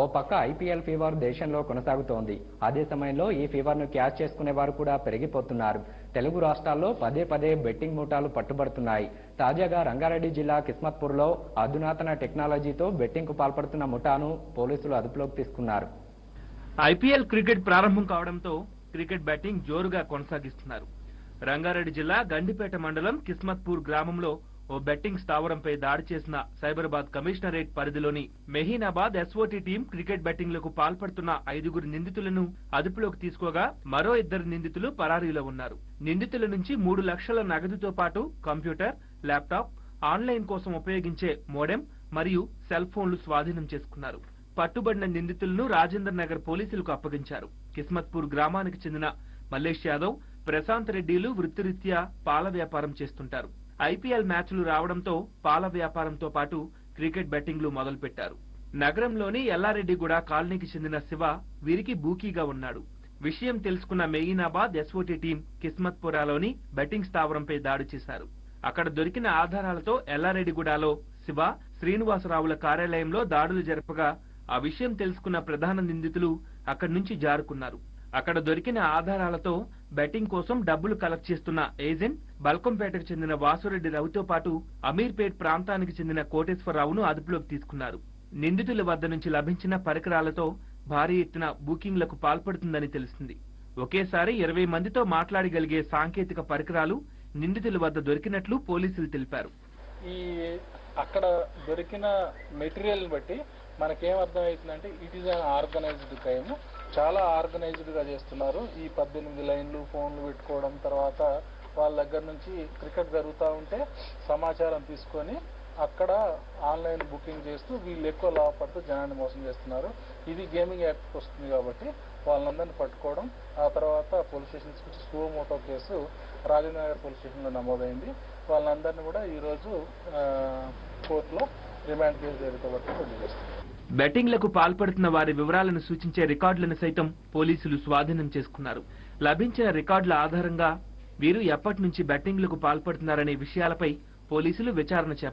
ఓ పక్క IPL fever దేశంలో కొనసాగుతోంది. అదే సమయంలో ఈ ఫీవర్ను క్యాచ్ చేసుకునే వారు కూడా పెరిగిపోతున్నారు. తెలుగు రాష్ట్రాల్లో పదే పదే బెట్టింగ్ మూటాలు పట్టుబడుతున్నాయి. తాజాగా రంగారెడ్డి జిల్లా కిస్మత్పూర్లో అధునాతన టెక్నాలజీతో బెట్టింగ్కు పాల్పడుతున్న ముఠాను పోలీసులు అదుపులోకి తీసుకున్నారు. ఐపీఎల్ క్రికెట్ ప్రారంభం కావడంతో క్రికెట్ బ్యాటింగ్ జోరుగా కొనసాగిస్తున్నారు. రంగారెడ్డి జిల్లా గండిపేట మండలం కిస్మత్పూర్ గ్రామంలో ఓ బెట్టింగ్ స్థావరంపై దాడి చేసిన సైబరాబాద్ కమిషనరేట్ పరిధిలోని మెహీనాబాద్ ఎస్ఓటీ టీం క్రికెట్ బెట్టింగ్లకు పాల్పడుతున్న ఐదుగురు నిందితులను అదుపులోకి తీసుకోగా మరో ఇద్దరు నిందితులు పరారీలో ఉన్నారు. నిందితుల నుంచి మూడు లక్షల నగదుతో పాటు కంప్యూటర్ ల్యాప్టాప్ ఆన్లైన్ కోసం ఉపయోగించే మోడెం మరియు సెల్ ఫోన్లు స్వాధీనం చేసుకున్నారు. పట్టుబడిన నిందితులను రాజేంద్ర నగర్ పోలీసులకు అప్పగించారు. కిస్మత్పూర్ గ్రామానికి చెందిన మల్లేష్ యాదవ్ ప్రశాంత్ రెడ్డిలు వృత్తిరీత్యా పాల వ్యాపారం చేస్తుంటారు. ఐపీఎల్ మ్యాచ్లు రావడంతో పాల వ్యాపారంతో పాటు క్రికెట్ బెట్టింగ్లు మొదలుపెట్టారు. నగరంలోని ఎల్లారెడ్డిగూడ కాలనీకి చెందిన శివ వీరికి బూకీగా ఉన్నాడు. విషయం తెలుసుకున్న మెయినాబాద్ ఎస్ఓటీ టీం కిస్మత్పురాలోని బెట్టింగ్ స్థావరంపై దాడి చేశారు. అక్కడ దొరికిన ఆధారాలతో ఎల్లారెడ్డిగూడలో శివ శ్రీనివాసరావుల కార్యాలయంలో దాడులు జరపగా ఆ విషయం తెలుసుకున్న ప్రధాన నిందితులు అక్కడి నుంచి జారుకున్నారు. అక్కడ దొరికిన ఆధారాలతో బెట్టింగ్ కోసం డబ్బులు కలెక్ట్ చేస్తున్న ఏజెంట్ బల్కంపేటకు చెందిన వాసురెడ్డి రవితో పాటు అమీర్పేట్ ప్రాంతానికి చెందిన కోటేశ్వరరావును అదుపులోకి తీసుకున్నారు. నిందితుల వద్ద నుంచి లభించిన పరికరాలతో భారీ ఎత్తున బుకింగ్లకు పాల్పడుతుందని తెలిసింది. ఒకేసారి ఇరవై మందితో మాట్లాడగలిగే సాంకేతిక పరికరాలు నిందితుల వద్ద దొరికినట్లు పోలీసులు తెలిపారు. ఈ అక్కడ దొరికిన మెటీరియల్ బట్టి మనకేం అర్థమవుతుందంటే it is an organised crime చాలా ఆర్గనైజ్డ్గా చేస్తున్నారు. ఈ పద్దెనిమిది లైన్లు ఫోన్లు పెట్టుకోవడం తర్వాత వాళ్ళ దగ్గర నుంచి క్రికెట్ జరుగుతూ ఉంటే సమాచారం తీసుకొని అక్కడ ఆన్లైన్ బుకింగ్ చేస్తూ వీళ్ళు ఎక్కువ లాభపడుతూ జనాన్ని మోసం చేస్తున్నారు. ఇది గేమింగ్ యాక్ట్ వస్తుంది కాబట్టి వాళ్ళందరినీ పట్టుకోవడం ఆ తర్వాత పోలీస్ స్టేషన్స్కి వచ్చి స్లో మోటో కేసు రాజనగర్ పోలీస్ స్టేషన్లో నమోదైంది. వాళ్ళందరినీ కూడా ఈరోజు కోర్టులో రిమాండ్ కేసు జరుగుతూ వడ్డీ చేస్తారు బెట్టింగ్లకు పాల్పడుతున్న వారి వివరాలను సూచించే రికార్డులను సైతం పోలీసులు స్వాధీనం చేసుకున్నారు. లభించిన రికార్డుల ఆధారంగా వీరు ఎప్పటి నుంచి బెట్టింగ్లకు పాల్పడుతున్నారనే విషయాలపై పోలీసులు విచారణ చేపట్టారు